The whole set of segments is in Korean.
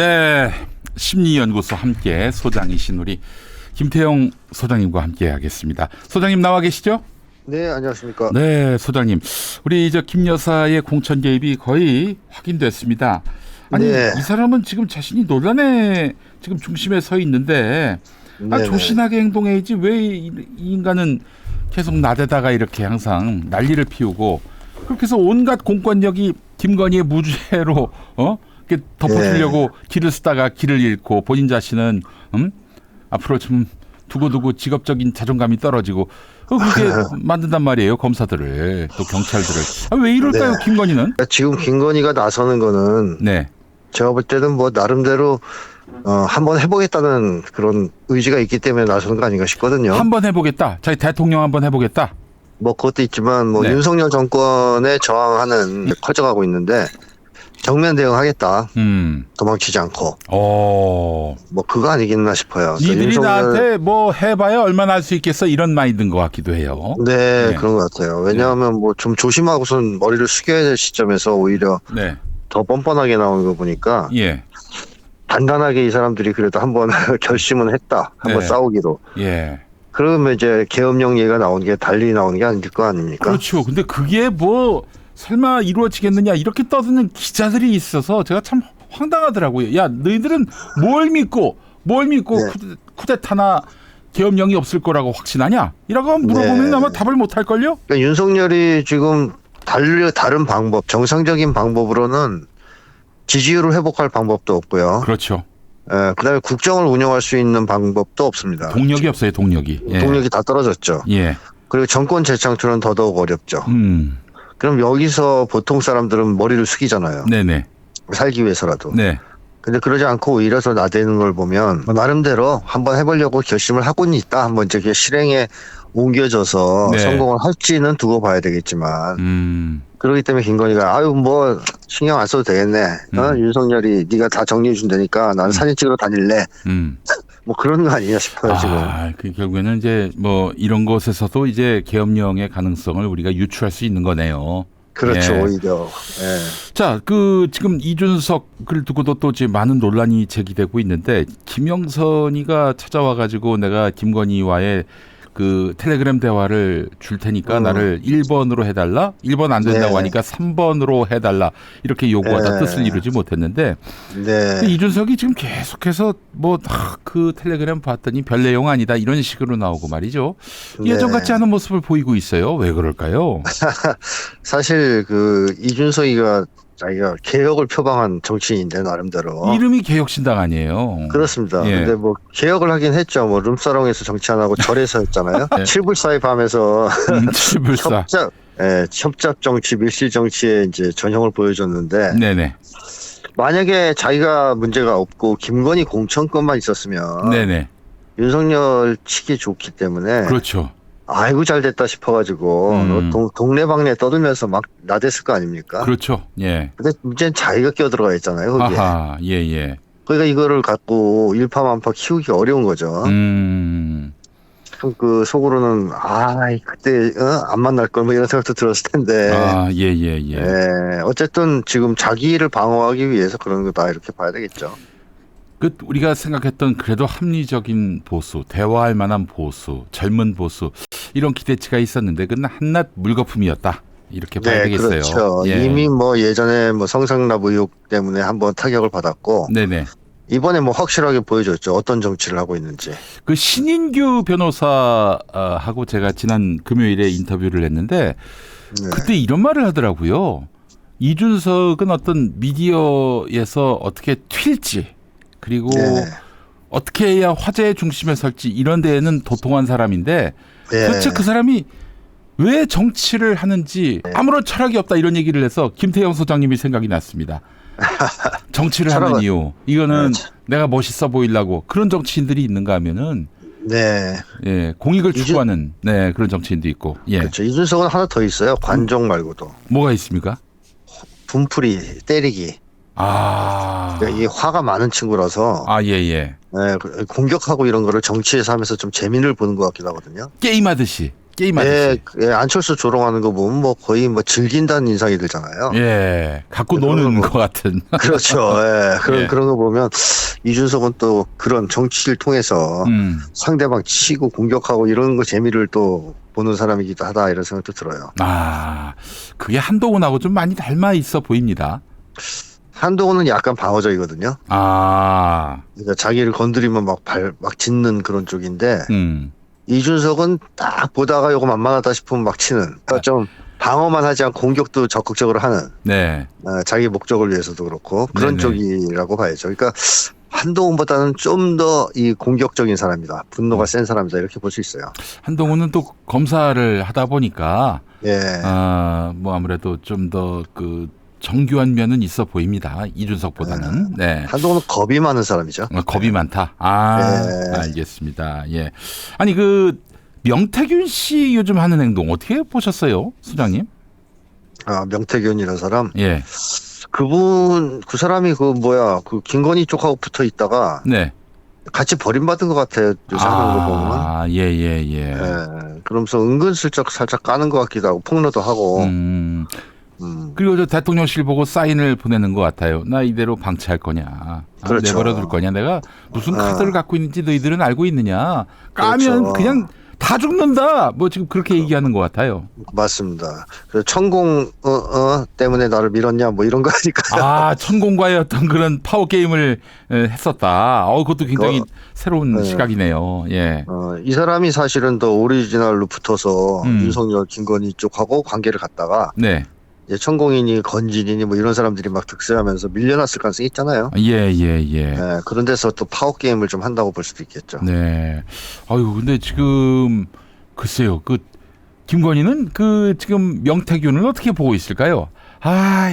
네, 심리연구소 함께 소장이신 우리 김태영 소장님과 함께 하겠습니다. 소장님 나와 계시죠? 네, 안녕하십니까. 네, 소장님. 우리 저 김 여사의 공천 개입이 거의 확인됐습니다. 아니, 네. 이 사람은 지금 자신이 논란의 지금 중심에 서 있는데 아, 네네. 조신하게 행동해야지 왜 이 인간은 계속 나대다가 이렇게 항상 난리를 피우고 그렇게 해서 온갖 공권력이 김건희의 무죄로 어? 이렇게 덮어주려고 네. 길을 쓰다가 길을 잃고 본인 자신은 음? 앞으로 좀 두고두고 직업적인 자존감이 떨어지고 어, 그렇게 만든단 말이에요 검사들을 또 경찰들을 아, 왜 이럴까요 네. 김건희는? 지금 김건희가 나서는 거는 네. 제가 볼 때는 뭐 나름대로 어, 한번 해보겠다는 그런 의지가 있기 때문에 나서는 거 아닌가 싶거든요. 한번 해보겠다. 자기 대통령 한번 해보겠다. 뭐 그것도 있지만 뭐 네. 윤석열 정권에 저항하는 게 커져가고 있는데 정면 대응하겠다. 음. 도망치지 않고 어. 뭐 그거 아니겠나 싶어요. 니들이 윤석열- 나한테 뭐 해봐야 얼마나 할 수 있겠어 이런 마인드인 것 같기도 해요. 네, 네. 그런 것 같아요. 왜냐하면 뭐좀 조심하고선 머리를 숙여야 될 시점에서 오히려 네. 더 뻔뻔하게 나오는 거 보니까 예. 단단하게 이 사람들이 그래도 한번 결심은 했다. 한번 네. 싸우기로. 예. 그러면 이제 계엄령 얘기가 나오는 게 달리 나오는 게 아닐 거 아닙니까? 그렇죠. 근데 그게 뭐 설마 이루어지겠느냐 이렇게 떠드는 기자들이 있어서 제가 참 황당하더라고요. 야, 너희들은 뭘 믿고 뭘 믿고 네. 쿠데, 쿠데타나 계엄령이 없을 거라고 확신하냐? 이라고 물어보면 네. 아마 답을 못 할 걸요. 그러니까 윤석열이 지금 달리 다른 방법, 정상적인 방법으로는 지지율을 회복할 방법도 없고요. 그렇죠. 예, 그다음에 국정을 운영할 수 있는 방법도 없습니다. 동력이 없어요. 동력이. 예. 동력이 다 떨어졌죠. 예. 그리고 정권 재창출은 더더욱 어렵죠. 음. 그럼 여기서 보통 사람들은 머리를 숙이잖아요. 네네. 살기 위해서라도. 네. 근데 그러지 않고 오히려 더 나대는 걸 보면 뭐 나름대로 한번 해보려고 결심을 하고는 있다. 한번 이제 그게 실행에 옮겨져서 네. 성공을 할지는 두고 봐야 되겠지만 음. 그렇기 때문에 김건희가 아유 뭐 신경 안 써도 되겠네. 어? 음. 윤석열이 네가 다 정리해 준다니까 나는 사진 찍으러 다닐래. 음. 뭐 그런 거 아니냐 싶어요 지금. 아, 그 결국에는 이제 뭐 이런 것에서도 이제 계엄령의 가능성을 우리가 유추할 수 있는 거네요. 그렇죠 예. 오히려. 예. 자, 그 지금 이준석을 두고도 또 이제 많은 논란이 제기되고 있는데 김영선이가 찾아와 가지고 내가 김건희와의 그 텔레그램 대화를 줄 테니까 음. 나를 1번으로 해달라. 1번 안 된다고 네. 하니까 3번으로 해달라. 이렇게 요구하다 네. 뜻을 이루지 못했는데 네. 이준석이 지금 계속해서 뭐그 텔레그램 봤더니 별 내용 아니다 이런 식으로 나오고 말이죠. 예전 네. 같지 않은 모습을 보이고 있어요. 왜 그럴까요? 사실 그 이준석이가 자기가 개혁을 표방한 정치인인데 나름대로. 이름이 개혁신당 아니에요. 그렇습니다. 예. 근데 뭐 개혁을 하긴 했죠. 뭐 룸사롱에서 정치 안 하고 절에서 했잖아요. 네. 칠불사의 밤에서 음, 칠불사. 협잡, 예, 협잡 정치, 밀실 정치의 이제 전형을 보여줬는데 네네. 만약에 자기가 문제가 없고 김건희 공천권만 있었으면 네네. 윤석열 치기 좋기 때문에 그렇죠. 아이고 잘 됐다 싶어가지고 음. 동, 동네방네 떠들면서 막 나댔을 거 아닙니까? 그렇죠. 예. 근데 문제는 자기가 끼어들어가 있잖아요. 거기에. 아하. 예, 예. 그러니까 이거를 갖고 일파만파 키우기 어려운 거죠. 음. 참그 속으로는 아 그때 어? 안 만날 걸 뭐 이런 생각도 들었을 텐데. 아, 예, 예, 예. 예, 어쨌든 지금 자기를 방어하기 위해서 그런 거다 이렇게 봐야 되겠죠. 그 우리가 생각했던 그래도 합리적인 보수, 대화할 만한 보수, 젊은 보수 이런 기대치가 있었는데 그건 한낱 물거품이었다. 이렇게 봐야 되겠어요. 그렇죠. 예. 이미 뭐 예전에 뭐 성상납 의혹 때문에 한번 타격을 받았고 네네. 이번에 뭐 확실하게 보여줬죠. 어떤 정치를 하고 있는지. 그 신인규 변호사하고 제가 지난 금요일에 인터뷰를 했는데 네. 그때 이런 말을 하더라고요. 이준석은 어떤 미디어에서 어떻게 튈지 그리고 네. 어떻게 해야 화제의 중심에 설지 이런 데에는 도통한 사람인데 예. 도대체 그 사람이 왜 정치를 하는지 네. 아무런 철학이 없다 이런 얘기를 해서 김태형 소장님이 생각이 났습니다. 정치를 하는 철학은- 이유 이거는 네. 내가 멋있어 보이려고 그런 정치인들이 있는가 하면은 네. 예 공익을 추구하는 네 그런 정치인도 있고 예 그렇죠. 이준석은 하나 더 있어요. 관종 말고도. 뭐가 있습니까? 분풀이, 때리기. 아, 그러니까 이 화가 많은 친구라서 아, 예, 예. 예, 그- 공격하고 이런 거를 정치에서 하면서 좀 재미를 보는 것 같기도 하거든요. 게임하듯이. 게임하듯이. 예, 예, 안철수 조롱하는 거 보면 뭐 거의 뭐 즐긴다는 인상이 들잖아요. 예, 갖고 그런 노는 거. 것 같은. 그렇죠. 예, 그런 예. 그런 거 보면 이준석은 또 그런 정치를 통해서 음. 상대방 치고 공격하고 이런 거 재미를 또 보는 사람이기도 하다 이런 생각도 들어요. 아, 그게 한동훈하고 좀 많이 닮아 있어 보입니다. 한동훈은 약간 방어적이거든요. 아, 그러니까 자기를 건드리면 막 발, 막 짖는 그런 쪽인데 음. 이준석은 딱 보다가 요거 만만하다 싶으면 막 치는. 그러니까 좀 방어만 하지 않고 공격도 적극적으로 하는 네. 어, 자기 목적을 위해서도 그렇고 그런 네네. 쪽이라고 봐야죠. 그러니까 한동훈보다는 좀 더 이 공격적인 사람이다. 분노가 센 사람이다 이렇게 볼 수 있어요. 한동훈은 또 검사를 하다 보니까 예. 아, 뭐 아무래도 좀 더 그 정교한 면은 있어 보입니다. 이준석보다는. 네. 한동훈은 겁이 많은 사람이죠. 어, 겁이 많다. 아, 네. 알겠습니다. 예. 아니 그 명태균 씨 요즘 하는 행동 어떻게 보셨어요, 수장님? 아, 명태균이라는 사람. 예. 그분 그 사람이 그 뭐야 그 김건희 쪽하고 붙어 있다가 네. 같이 버림받은 것 같아요. 하는 거 보면. 아, 예, 예, 예. 예. 그러면서 은근슬쩍 살짝 까는 것 같기도 하고 폭로도 하고. 음. 음. 그리고 저 대통령실 보고 사인을 보내는 것 같아요. 나 이대로 방치할 거냐. 아, 그렇죠. 내버려 둘 거냐. 내가 무슨 아. 카드를 갖고 있는지 너희들은 알고 있느냐. 까면 그렇죠. 그냥 다 죽는다. 뭐 지금 그렇게 얘기하는 것 같아요. 맞습니다. 천공 어, 어, 때문에 나를 밀었냐 뭐 이런 거 하니까. 아, 천공과의 어떤 그런 파워 게임을 에, 했었다. 어, 그것도 굉장히 그거- 새로운 네. 시각이네요. 예. 어, 이 사람이 사실은 더 오리지널로 붙어서 음. 윤석열, 김건희 쪽하고 관계를 갖다가 네. 천공인이 건진이니 뭐 이런 사람들이 막 득세하면서 밀려났을 가능성이 있잖아요. 예, 예, 예. 예, 그런 데서 또 파워 게임을 좀 한다고 볼 수도 있겠죠. 네. 아유, 근데 지금 글쎄요. 그 김건희는 그 지금 명태균을 어떻게 보고 있을까요? 아,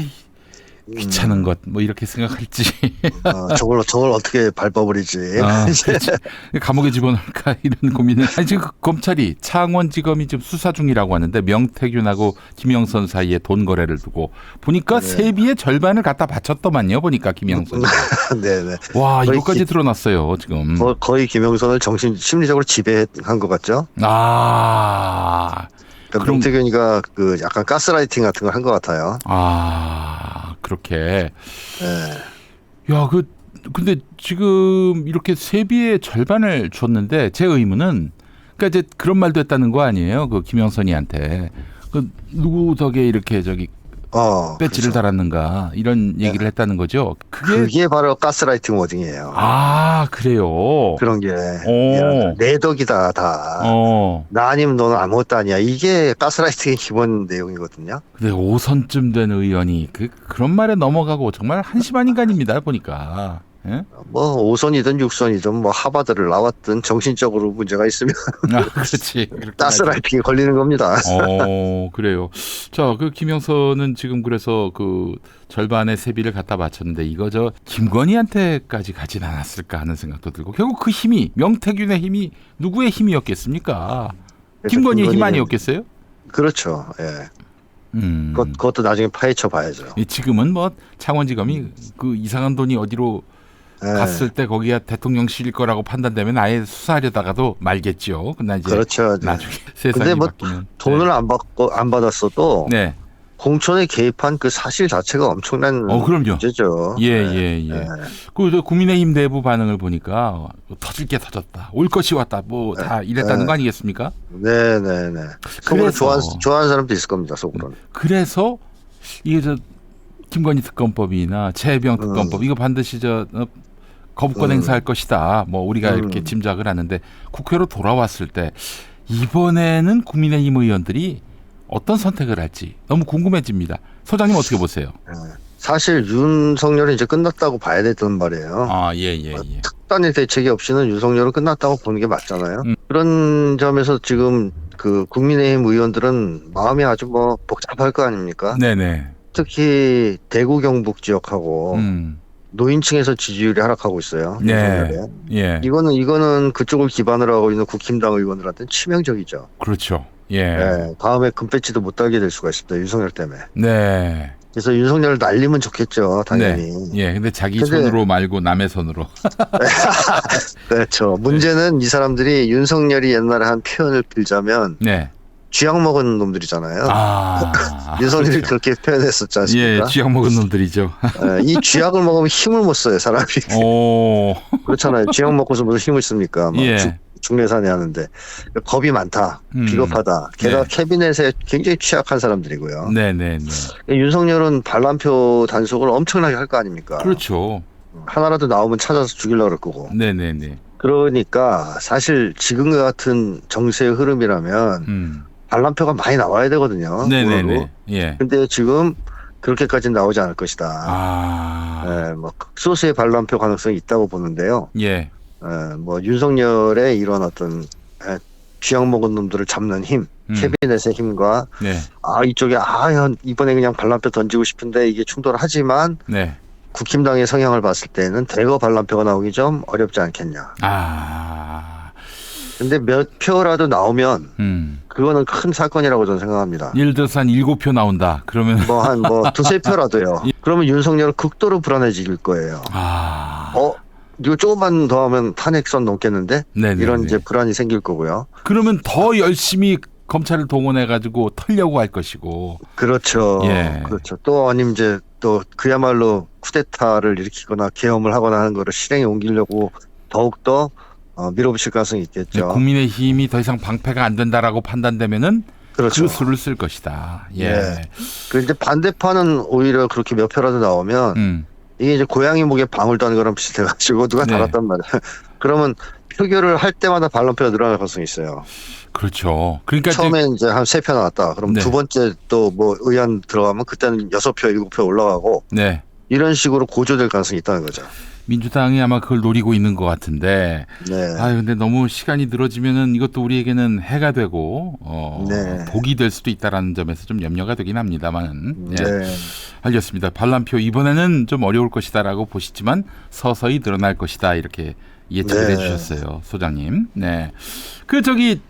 귀찮은 것 뭐 이렇게 생각할지. 어, 저걸 저걸 어떻게 밟아버리지. 아. 감옥에 집어넣을까 이런 고민을. 아니 지금 그 검찰이 창원지검이 지금 수사 중이라고 하는데 명태균하고 김영선 사이에 돈 거래를 두고 보니까 네. 세비의 절반을 갖다 바쳤더만요. 보니까 김영선. 네네. 와 거의 이것까지 기- 드러났어요 지금. 거- 거의 김영선을 정신 심리적으로 지배한 것 같죠. 아. 그러니까 그럼- 명태균이가 그 약간 가스라이팅 같은 걸 한 것 같아요. 아, 그렇게. 예. 야, 그, 근데 지금 이렇게 세비의 절반을 줬는데 제 의문은 그러니까 이제 그런 말도 했다는 거 아니에요? 그 김영선이한테. 그 누구 덕에 이렇게 저기 어. 배지를 그렇죠. 달았는가 이런 얘기를 했다는 거죠. 그게 그게 바로 가스라이팅 워딩이에요. 아, 그래요. 그런 게 오. 내 덕이다 다. 어. 나 아니면 너는 아무것도 아니야. 이게 가스라이팅의 기본 내용이거든요. 근데 5선쯤 된 의원이 그 그런 말에 넘어가고 정말 한심한 인간입니다, 보니까. 예? 뭐 5선이든 6선이든 뭐 하바드를 나왔든 정신적으로 문제가 있으면 아, 그렇지. 가스라이팅이 걸리는 겁니다. 어, 그래요. 자, 그 김영선은 지금 그래서 그 절반의 세비를 갖다 바쳤는데 이거 저 김건희한테까지 가진 않았을까 하는 생각도 들고 결국 그 힘이 명태균의 힘이 누구의 힘이었겠습니까? 김건희의 힘 아니었겠어요? 그렇죠. 예. 음. 그것, 그것도 나중에 파헤쳐 봐야죠. 이 지금은 뭐 창원지검이 그 이상한 돈이 어디로 예. 갔을 때 거기가 대통령실일 거라고 판단되면 아예 수사하려다가도 말겠죠. 근데 이제 그렇죠. 나중에 세상이 근데 뭐 바뀌면 돈을 안 받고 안 받았어도 네. 공천에 개입한 그 사실 자체가 엄청난 어, 그럼요. 문제죠. 예, 예, 예. 예. 그, 저 국민의힘 내부 반응을 보니까 터질 게 터졌다. 올 것이 왔다. 뭐 다 이랬다는 네. 거 아니겠습니까? 네, 네, 네. 속으로 좋아하는, 좋아하는 사람도 있을 겁니다. 속으로. 그래서 이게 저 김건희 특검법이나 최혜병 특검법 이거 반드시 저 어, 거부권 음. 행사할 것이다. 뭐 우리가 음. 이렇게 짐작을 하는데 국회로 돌아왔을 때 이번에는 국민의힘 의원들이 어떤 선택을 할지 너무 궁금해집니다. 소장님 어떻게 보세요? 사실 윤석열은 이제 끝났다고 봐야 되던 말이에요. 아, 예, 예, 예. 특단의 대책이 없이는 윤석열은 끝났다고 보는 게 맞잖아요. 음. 그런 점에서 지금 그 국민의힘 의원들은 마음이 아주 뭐 복잡할 거 아닙니까? 네네. 특히 대구 경북 지역하고 음. 노인층에서 지지율이 하락하고 있어요. 네. 윤석열에. 예. 이거는 이거는 그쪽을 기반으로 하고 있는 국힘당 의원들한테는 치명적이죠. 그렇죠. 예. 네, 다음에 금배지도 못 달게 될 수가 있습니다. 윤석열 때문에. 네. 그래서 윤석열을 날리면 좋겠죠, 당연히. 예, 근데 자기 근데- 손으로 말고 남의 손으로. 그렇죠. 문제는 이 사람들이 윤석열이 옛날에 한 표현을 빌자면 네. 쥐약 먹은 놈들이잖아요. 아. 윤석열이 그렇죠. 그렇게 표현했었지 예, 않습니까? 쥐약 먹은 놈들이죠. 예, 이 쥐약을 먹으면 힘을 못 써요, 사람이. 오. 그렇잖아요. 쥐약 먹고서 무슨 힘을 씁니까? 막 예. 죽- 중내산에 하는데 겁이 많다, 음. 비겁하다. 게다가 네. 캐비넷에 굉장히 취약한 사람들이고요. 네, 네, 네. 윤석열은 반란표 단속을 엄청나게 할 거 아닙니까? 그렇죠. 하나라도 나오면 찾아서 죽이려고 그럴 거고. 네, 네, 네. 그러니까 사실 지금 같은 정세의 흐름이라면 음. 반란표가 많이 나와야 되거든요. 네, 네. 네. 예. 근데 지금 그렇게까지는 나오지 않을 것이다. 아. 예, 뭐 극소수의 반란표 가능성이 있다고 보는데요. 예. 예, 뭐 윤석열의 이런 어떤 예, 쥐약 먹은 놈들을 잡는 힘, 음. 캐비넷의 힘과 네. 아 이쪽에 아 현- 이번에 그냥 반란표 던지고 싶은데 이게 충돌하지만 네. 국힘당의 성향을 봤을 때는 대거 반란표가 나오기 좀 어렵지 않겠냐. 아. 근데 몇 표라도 나오면 음. 그거는 큰 사건이라고 저는 생각합니다. 예를 들어서 한 일곱 표 나온다. 그러면 뭐 한 뭐 두세 표라도요. 예. 그러면 윤석열은 극도로 불안해질 거예요. 아. 어 이거 조금만 더 하면 탄핵선 넘겠는데 네, 네. 이런 네. 이제 불안이 생길 거고요. 그러면 더 열심히 검찰을 동원해 가지고 털려고 할 것이고. 그렇죠. 예. 그렇죠. 또 아니면 이제 또 그야말로 쿠데타를 일으키거나 계엄을 하거나 하는 거를 실행에 옮기려고 더욱 더 어, 밀어붙일 가능성이 있겠죠. 국민의 힘이 더 이상 방패가 안 된다라고 판단되면은 그렇죠. 그 수를 쓸 것이다. 예. 예. 그 이제 반대파는 오히려 그렇게 몇 표라도 나오면 음. 이게 이제 고양이 목에 방울 떠는 거랑 비슷해가지고 누가 네. 달았단 말이야. 그러면 표결을 할 때마다 반란표가 늘어날 가능성이 있어요. 그렇죠. 그러니까 이제 처음에 이제 한세 표 나왔다. 그럼 네. 두 번째 또 뭐 의안 들어가면 그때는 여섯 표, 일곱 표 올라가고 네. 이런 식으로 고조될 가능성이 있다는 거죠. 민주당이 아마 그걸 노리고 있는 것 같은데 네. 아 근데 너무 시간이 늘어지면은 이것도 우리에게는 해가 되고 어, 네. 복이 될 수도 있다라는 점에서 좀 염려가 되긴 합니다만 예. 네. 알겠습니다. 반란표 이번에는 좀 어려울 것이다라고 보시지만 서서히 늘어날 것이다 이렇게 예측을 네. 해주셨어요 소장님. 네. 그 저기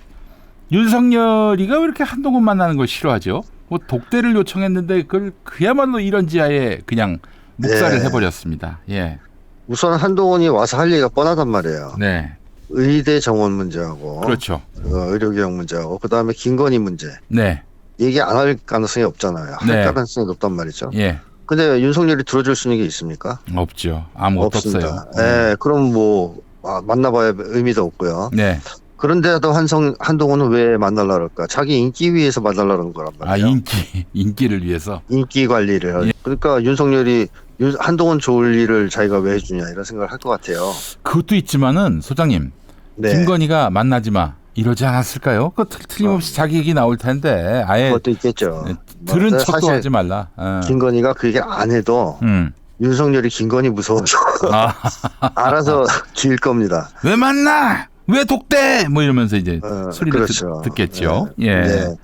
윤석열이가 왜 이렇게 한동훈 만나는 걸 싫어하죠? 뭐 독대를 요청했는데 그걸 그야말로 이런 지하에 그냥 묵살을 네. 해버렸습니다. 예. 우선 한동훈이 와서 할 얘기가 뻔하단 말이에요. 네. 의대 정원 문제하고 그렇죠. 어, 의료개혁 문제하고 그 다음에 김건희 문제 네. 얘기 안 할 가능성이 없잖아요. 할 네. 가능성이 높단 말이죠. 예. 근데 윤석열이 들어줄 수 있는 게 있습니까? 없죠. 아무것도 없습니다. 없어요. 예, 그럼 뭐 아, 만나봐야 의미도 없고요. 네. 그런데도 한성 한동훈은 왜 만날라 그럴까? 자기 인기 위해서 만날라 그러는 거란 아 말이에요. 인기 인기를 위해서. 인기 관리를. 예. 그러니까 윤석열이 윤- 한동훈 좋을 일을 자기가 왜 해주냐 이런 생각을 할 것 같아요. 그것도 있지만은 소장님 네. 김건희가 만나지 마 이러지 않았을까요? 그 틀- 틀림없이 자기 얘기 나올 텐데 아예 그것도 있겠죠. 네, 뭐, 들은 근데 척도 하지 말라. 어. 김건희가 그 얘기 안 해도 음. 윤석열이 김건희 무서워서 아, 알아서 길 겁니다. 왜 만나? 왜 독대? 뭐 이러면서 이제 어, 소리를 그렇죠. 듣, 겠죠 네. 예. 네.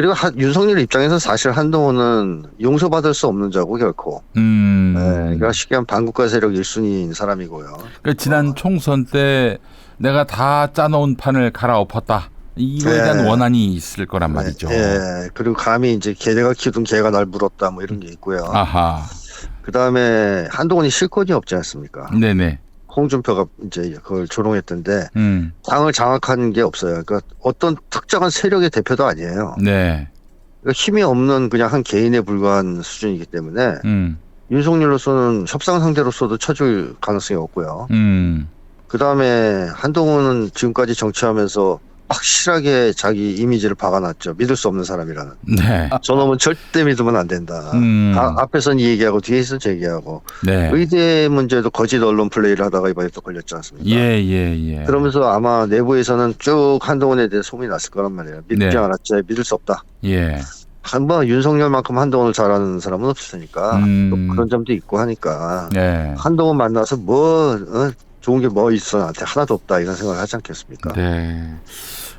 그리고 한- 윤석열 입장에서 사실 한동훈은 용서받을 수 없는 자고 결코. 음. 네, 그러니까 쉽게 하면 반국가 세력 1순위인 사람이고요. 그러니까 지난 총선 때 내가 다 짜놓은 판을 갈아엎었다. 이거에 네. 대한 원한이 있을 거란 말이죠. 네, 예. 그리고 감히 이제 개가 키우던 개가 날 물었다 뭐 이런 게 있고요. 아하. 그 다음에 한동훈이 실권이 없지 않습니까? 네네. 홍준표가 이제 그걸 조롱했던데 음. 당을 장악하는 게 없어요. 그러니까 어떤 특정한 세력의 대표도 아니에요. 네. 그러니까 힘이 없는 그냥 한 개인에 불과한 수준이기 때문에 음. 윤석열로서는 협상 상대로서도 쳐줄 가능성이 없고요. 음. 그 다음에 한동훈은 지금까지 정치하면서 확실하게 자기 이미지를 박아놨죠. 믿을 수 없는 사람이라는. 네. 저놈은 절대 믿으면 안 된다. 음. 아, 앞에서는 이 얘기하고 뒤에서는 저 얘기하고. 네. 의대 문제도 거짓 언론 플레이를 하다가 이번에 또 걸렸지 않습니까? 예, 예, 예. 그러면서 아마 내부에서는 쭉 한동훈에 대해 소문이 났을 거란 말이에요. 믿지 네. 않았지, 믿을 수 없다. 예. 한번 윤석열만큼 한동훈을 잘하는 사람은 없으니까 음. 또 그런 점도 있고 하니까 네. 한동훈 만나서 뭐 어, 좋은 게 뭐 있어 나한테 하나도 없다 이런 생각을 하지 않겠습니까? 네.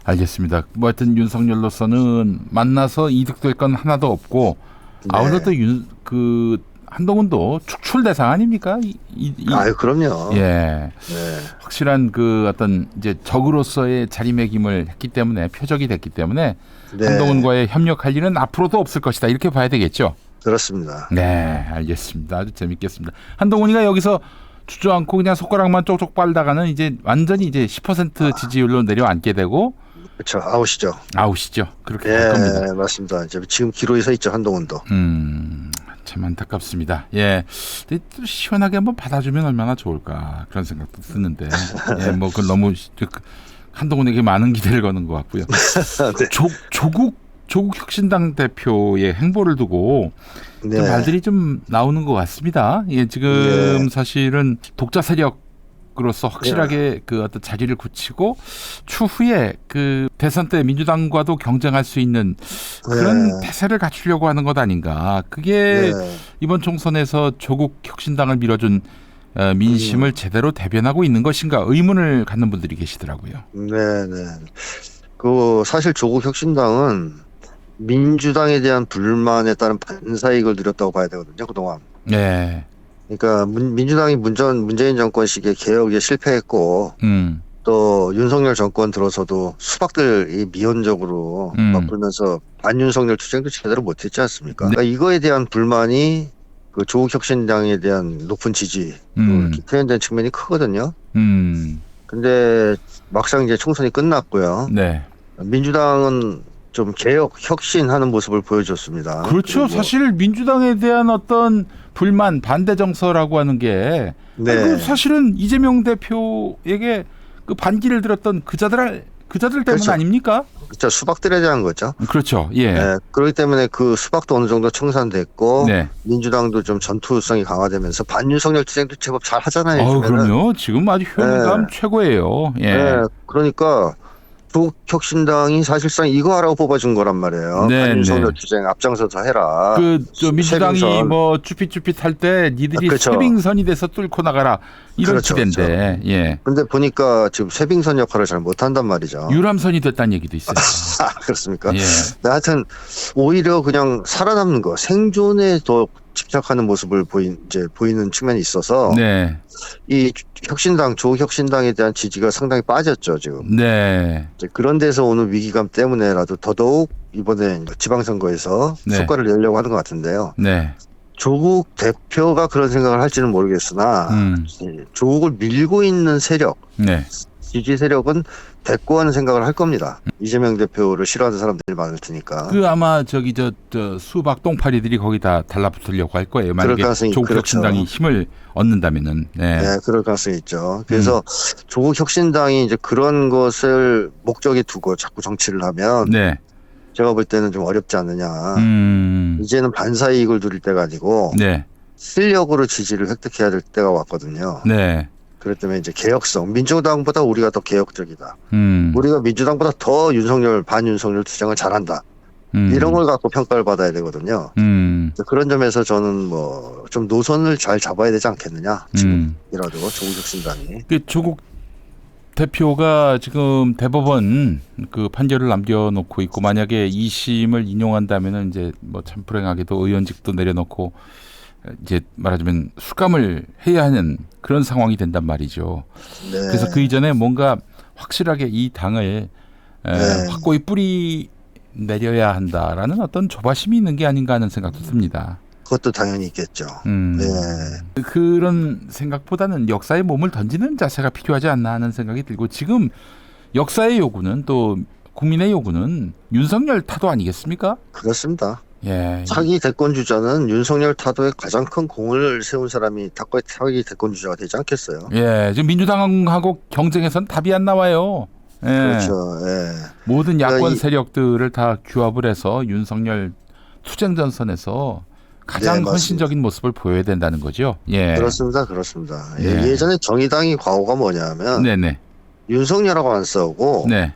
알겠습니다. 뭐 하여튼 윤석열로서는 만나서 이득될 건 하나도 없고 네. 아울러 또윤그 한동훈도 축출 대상 아닙니까? 이, 이, 이- 아유 그럼요. 예. 네. 확실한 그 어떤 이제 적으로서의 자리매김을 했기 때문에 표적이 됐기 때문에 네. 한동훈과의 협력할 일은 앞으로도 없을 것이다 이렇게 봐야 되겠죠. 그렇습니다. 네, 알겠습니다. 아주 재밌겠습니다. 한동훈이가 여기서 주저앉고 그냥 손가락만 쪽쪽 빨다가는 이제 완전히 이제 10% 지지율로 내려앉게 되고 그렇죠. 아웃이죠. 아웃이죠. 그렇게 예, 될 겁니다. 맞습니다. 이제 지금 기로에 서 있죠 한동훈도. 음, 참 안타깝습니다. 예, 또 시원하게 한번 받아주면 얼마나 좋을까 그런 생각도 드는데, 예, 뭐그 너무 시- 그 한동훈에게 많은 기대를 거는 것 같고요. 네. 조, 조국 조국 혁신당 대표의 행보를 두고 네. 좀 말들이 좀 나오는 것 같습니다. 예, 지금 네. 사실은 독자 세력 으로서 확실하게 그 어떤 자리를 굳히고 추후에 그 대선 때 민주당과도 경쟁할 수 있는 그런 네. 태세를 갖추려고 하는 것 아닌가. 그게 네. 이번 총선에서 조국 혁신당을 밀어준 어, 민심을 제대로 대변하고 있는 것인가 의문을 갖는 분들이 계시더라고요. 네, 네. 그 사실 조국 혁신당은 민주당에 대한 불만에 따른 반사이익을 누렸다고 봐야 되거든요 그동안. 네, 그러니까 문, 민주당이 문전 문재인 정권 시기에 개혁에 실패했고 음, 또 윤석열 정권 들어서도 수박들이 미온적으로 음. 맞불면서 반윤석열 투쟁도 제대로 못했지 않습니까? 네. 그러니까 이거에 대한 불만이 그 조국 혁신당에 대한 높은 지지 음, 표현된 측면이 크거든요. 음, 근데 막상 이제 총선이 끝났고요. 네. 민주당은 좀 개혁 혁신하는 모습을 보여줬습니다. 그렇죠. 그리고- 사실 민주당에 대한 어떤 불만 반대 정서라고 하는 게 네. 아니, 그 사실은 이재명 대표에게 그 반기를 들었던 그자들 그자들 때문 그렇죠. 아닙니까? 진짜 수박들에 대한 거죠. 그렇죠. 예. 네, 그렇기 때문에 그 수박도 어느 정도 청산됐고 네. 민주당도 좀 전투성이 강화되면서 반윤석열 투쟁도 제법 잘 하잖아요. 어. 그럼요. 지금 아주 효능감 최고예요. 예. 네, 그러니까 조국 혁신당이 사실상 이거 하라고 뽑아준 거란 말이에요. 네, 반윤석열 네. 투쟁 앞장서서 해라. 그저 민주당이 세빙선. 뭐 쭈삣쭈삣 할때 니들이 아, 그렇죠. 세빙선이 돼서 뚫고 나가라 이런 그렇죠, 기대인데 예. 근데 보니까 지금 세빙선 역할을 잘 못한단 말이죠. 유람선이 됐다는 얘기도 있어요. 아, 그렇습니까? 예. 네, 하여튼 오히려 그냥 살아남는 거 생존에 더 집착하는 모습을 보인 이제 보이는 측면이 있어서 네. 이 혁신당 조국 혁신당에 대한 지지가 상당히 빠졌죠 지금 네. 이제 그런 데서 오는 위기감 때문에라도 더더욱 이번에 지방선거에서 네. 성과를 내려고 하는 것 같은데요 네. 조국 대표가 그런 생각을 할지는 모르겠으나 음. 이 조국을 밀고 있는 세력 네. 지지 세력은 대꾸하는 생각을 할 겁니다 이재명 대표를 싫어하는 사람들이 많을 테니까 그 아마 저기 저, 저 수박 똥파리들이 거기 다 달라붙으려고 할 거예요. 만약에 가능성이 조국 그렇죠. 혁신당이 힘을 얻는다면은. 네. 네, 그럴 가능성이 있죠. 그래서 조국 혁신당이 이제 그런 것을 목적에 두고 자꾸 정치를 하면 네. 제가 볼 때는 좀 어렵지 않느냐. 음. 이제는 반사 이익을 누릴 때가 아니고 네. 실력으로 지지를 획득해야 될 때가 왔거든요. 네. 때문에 이제 개혁성, 민주당보다 우리가 더 개혁적이다. 음. 우리가 민주당보다 더 윤석열, 반윤석열 투쟁을 잘한다. 음. 이런 걸 갖고 평가를 받아야 되거든요. 음. 그런 점에서 저는 뭐 좀 노선을 잘 잡아야 되지 않겠느냐. 음. 지금이라도 조국 혁 신당이. 그 조국 대표가 지금 대법원 그 판결을 남겨놓고 있고 만약에 2심을 인용한다면은 이제 뭐 참 불행하게도 의원직도 내려놓고 이제 말하자면 수감을 해야 하는 그런 상황이 된단 말이죠. 네. 그래서 그 이전에 뭔가 확실하게 이 당을 에, 네. 확고히 뿌리 내려야 한다라는 어떤 조바심이 있는 게 아닌가 하는 생각도 듭니다. 그것도 당연히 있겠죠. 음. 네. 그런 생각보다는 역사에 몸을 던지는 자세가 필요하지 않나 하는 생각이 들고 지금 역사의 요구는 또 국민의 요구는 윤석열 타도 아니겠습니까? 그렇습니다. 예. 차기 대권 주자는 윤석열 타도에 가장 큰 공을 세운 사람이 탁- 차기 대권 주자가 되지 않겠어요. 예. 지금 민주당하고 경쟁에선 답이 안 나와요. 예. 그렇죠. 예. 모든 야권 그러니까 이- 세력들을 다 규합을 해서 윤석열 투쟁 전선에서 가장 네, 맞습니다. 헌신적인 모습을 보여야 된다는 거죠. 예. 그렇습니다. 그렇습니다. 예, 네. 예전에 정의당이 과거가 뭐냐면 네네. 윤석열하고 안 싸우고 네.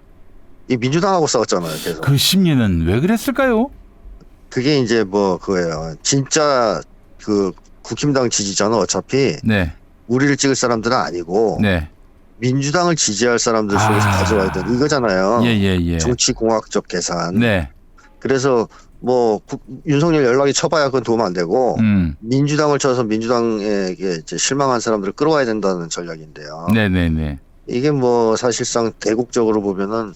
이 민주당하고 싸웠잖아요. 계속. 그 심리는 왜 그랬을까요? 그게 이제 뭐 그거예요. 진짜 그 국힘당 지지자는 어차피 네. 우리를 찍을 사람들은 아니고 네. 민주당을 지지할 사람들 속에서 아. 가져와야 돼. 이거잖아요. 예, 예, 예. 정치공학적 계산. 네. 그래서 뭐 국- 윤석열 연락이 쳐봐야 그건 도움 안 되고 음. 민주당을 쳐서 민주당에게 이제 실망한 사람들을 끌어와야 된다는 전략인데요. 네, 네, 네. 이게 뭐 사실상 대국적으로 보면은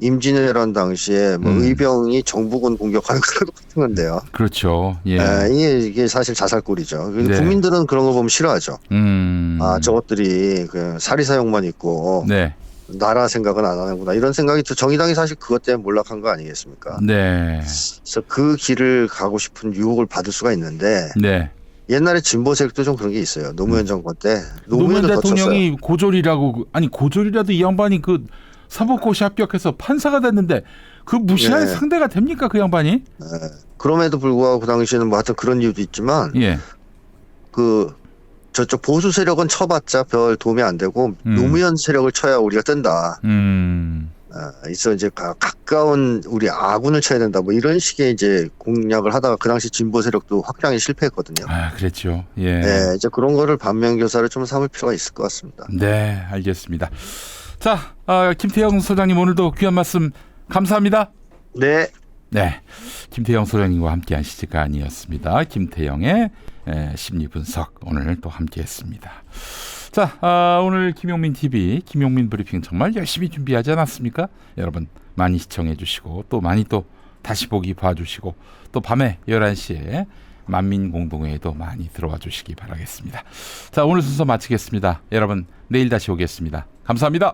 임진왜란 당시에 뭐 음. 의병이 정부군 공격하는 거랑 똑같은 건데요. 그렇죠. 예. 에, 이게, 이게 사실 자살골이죠. 네. 국민들은 그런 거 보면 싫어하죠. 음. 아 저것들이 그 사리 사욕만 있고 네. 나라 생각은 안 하는구나 이런 생각이 또 정의당이 사실 그것 때문에 몰락한 거 아니겠습니까? 네. 그래서 그 길을 가고 싶은 유혹을 받을 수가 있는데 네. 옛날에 진보 세력도 좀 그런 게 있어요. 노무현 정권 때 노무현 거쳤어요. 대통령이 고졸이라고 그- 아니 고졸이라도 이 양반이 그 사법고시 합격해서 판사가 됐는데 그 무시할 예. 상대가 됩니까 그 양반이? 그럼에도 불구하고 그 당시에는 뭐 하여튼 그런 이유도 있지만 예. 그 저쪽 보수 세력은 쳐봤자 별 도움이 안 되고 음. 노무현 세력을 쳐야 우리가 뜬다. 음. 어, 있어 이제 가, 가까운 우리 아군을 쳐야 된다. 뭐 이런 식의 이제 공략을 하다가 그 당시 진보 세력도 확장에 실패했거든요. 아 그랬죠. 예. 네, 이제 그런 거를 반면 교사를 좀 삼을 필요가 있을 것 같습니다. 네, 알겠습니다. 자, 아, 김태형 소장님 오늘도 귀한 말씀 감사합니다. 네, 네, 김태형 소장님과 함께한 시간이었습니다. 김태형의 에, 심리 분석 오늘 또 함께했습니다. 자, 아, 오늘 김용민 TV 김용민 브리핑 정말 열심히 준비하지 않았습니까? 여러분 많이 시청해 주시고 또 많이 또 다시 보기 봐 주시고 또 밤에 11시에 만민 공동회에도 많이 들어와 주시기 바라겠습니다. 자, 오늘 순서 마치겠습니다. 여러분 내일 다시 오겠습니다. 감사합니다.